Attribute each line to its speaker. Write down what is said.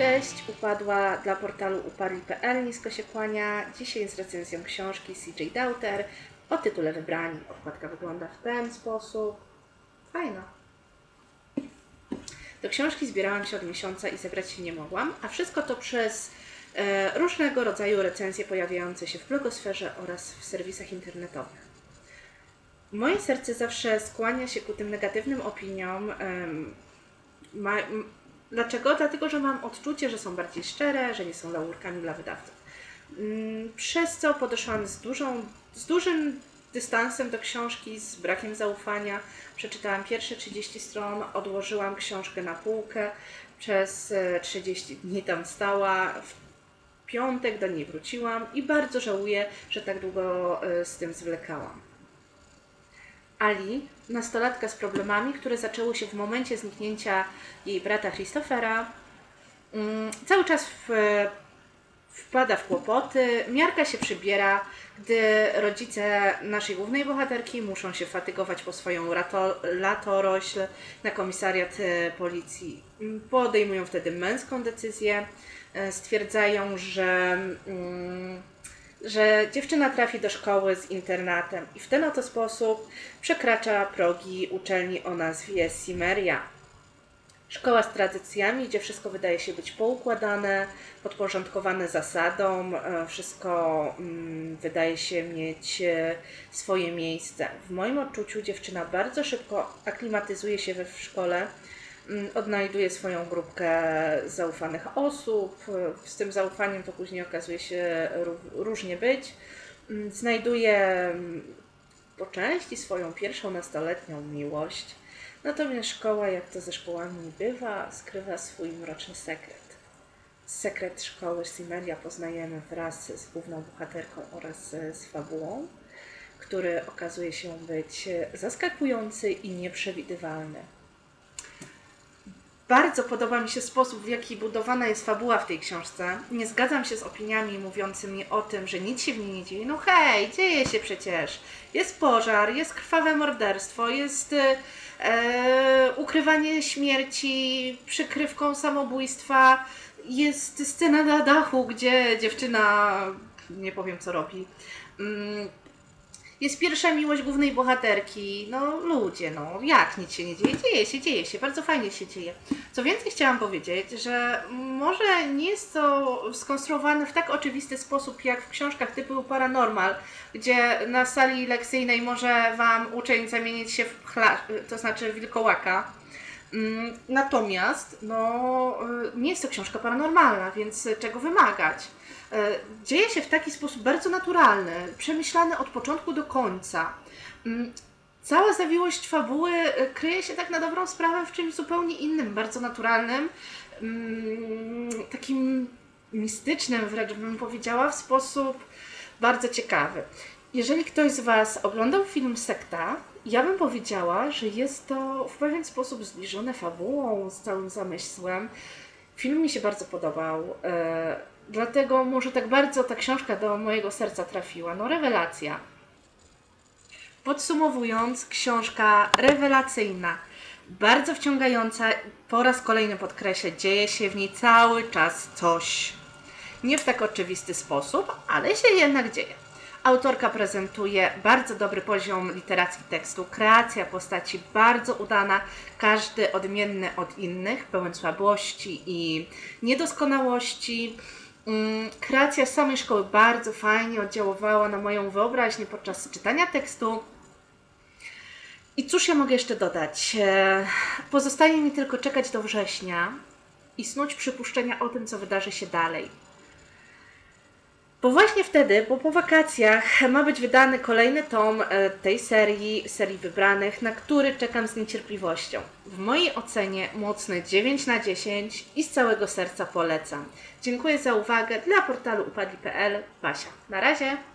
Speaker 1: Cześć, upadła dla portalu upadli.pl, nisko się kłania. Dzisiaj z recenzją książki CJ Daughter o tytule Wybrani. Okładka wygląda w ten sposób. Fajna. Do książki zbierałam się od miesiąca i zebrać się nie mogłam, a wszystko to przez e, różnego rodzaju recenzje pojawiające się w blogosferze oraz w serwisach internetowych. Moje serce zawsze skłania się ku tym negatywnym opiniom. ma, dlaczego? Dlatego, że mam odczucie, że są bardziej szczere, że nie są laurkami dla wydawców. Mm, Przez co podeszłam z, dużą, z dużym dystansem do książki, z brakiem zaufania. Przeczytałam pierwsze 30 stron, odłożyłam książkę na półkę. Przez e, 30 dni tam stała. W piątek do niej wróciłam i bardzo żałuję, że tak długo e, z tym zwlekałam. Ali, nastolatka z problemami, które zaczęły się w momencie zniknięcia jej brata Christophera, mm, cały czas w, wpada w kłopoty, miarka się przybiera, gdy rodzice naszej głównej bohaterki muszą się fatygować po swoją rato, latorośl na komisariat e, policji. Mm, Podejmują wtedy męską decyzję, e, stwierdzają, że mm, że dziewczyna trafi do szkoły z internatem i w ten oto sposób przekracza progi uczelni o nazwie Simeria. Szkoła z tradycjami, gdzie wszystko wydaje się być poukładane, podporządkowane zasadom, e, wszystko mm, wydaje się mieć e, swoje miejsce. W moim odczuciu dziewczyna bardzo szybko aklimatyzuje się we w szkole, odnajduje swoją grupkę zaufanych osób. Z tym zaufaniem to później okazuje się ró- różnie być. Mm, Znajduje mm, po części swoją pierwszą nastoletnią miłość. Natomiast szkoła, jak to ze szkołami bywa, skrywa swój mroczny sekret. Sekret szkoły Simeria poznajemy wraz z główną bohaterką oraz z fabułą, który okazuje się być zaskakujący i nieprzewidywalny. Bardzo podoba mi się sposób, w jaki budowana jest fabuła w tej książce. Nie zgadzam się z opiniami mówiącymi o tym, że nic się w niej nie dzieje. No hej, dzieje się przecież. Jest pożar, jest krwawe morderstwo, jest e, e, ukrywanie śmierci przykrywką samobójstwa, jest scena na dachu, gdzie dziewczyna, nie powiem co robi, mm, jest pierwsza miłość głównej bohaterki. No ludzie, no jak nic się nie dzieje? Dzieje się, dzieje się, bardzo fajnie się dzieje. Co więcej chciałam powiedzieć, że może nie jest to skonstruowane w tak oczywisty sposób jak w książkach typu Paranormal, gdzie na sali lekcyjnej może Wam uczeń zamienić się w chla, to znaczy wilkołaka. Mm, Natomiast no, y, nie jest to książka paranormalna, więc czego wymagać? Y, Dzieje się w taki sposób bardzo naturalny, przemyślany od początku do końca. Mm, Cała zawiłość fabuły y, kryje się tak na dobrą sprawę w czymś zupełnie innym, bardzo naturalnym, mm, takim mistycznym wręcz bym powiedziała, w sposób bardzo ciekawy. Jeżeli ktoś z Was oglądał film Sekta, ja bym powiedziała, że jest to w pewien sposób zbliżone fabułą, z całym zamysłem. Film mi się bardzo podobał, e, dlatego może tak bardzo ta książka do mojego serca trafiła. No, rewelacja. Podsumowując, książka rewelacyjna, bardzo wciągająca. Po raz kolejny podkreślę, dzieje się w niej cały czas coś. Nie w tak oczywisty sposób, ale się jednak dzieje. Autorka prezentuje bardzo dobry poziom literacji tekstu, kreacja postaci bardzo udana, każdy odmienny od innych, pełen słabości i niedoskonałości. Mm, Kreacja samej szkoły bardzo fajnie oddziaływała na moją wyobraźnię podczas czytania tekstu. I cóż ja mogę jeszcze dodać? E, Pozostaje mi tylko czekać do września i snuć przypuszczenia o tym, co wydarzy się dalej. Bo właśnie wtedy, bo po wakacjach ma być wydany kolejny tom e, tej serii, serii wybranych, na który czekam z niecierpliwością. W mojej ocenie mocne 9 na 10 i z całego serca polecam. Dziękuję za uwagę. Dla portalu upadli.pl Basia. Na razie!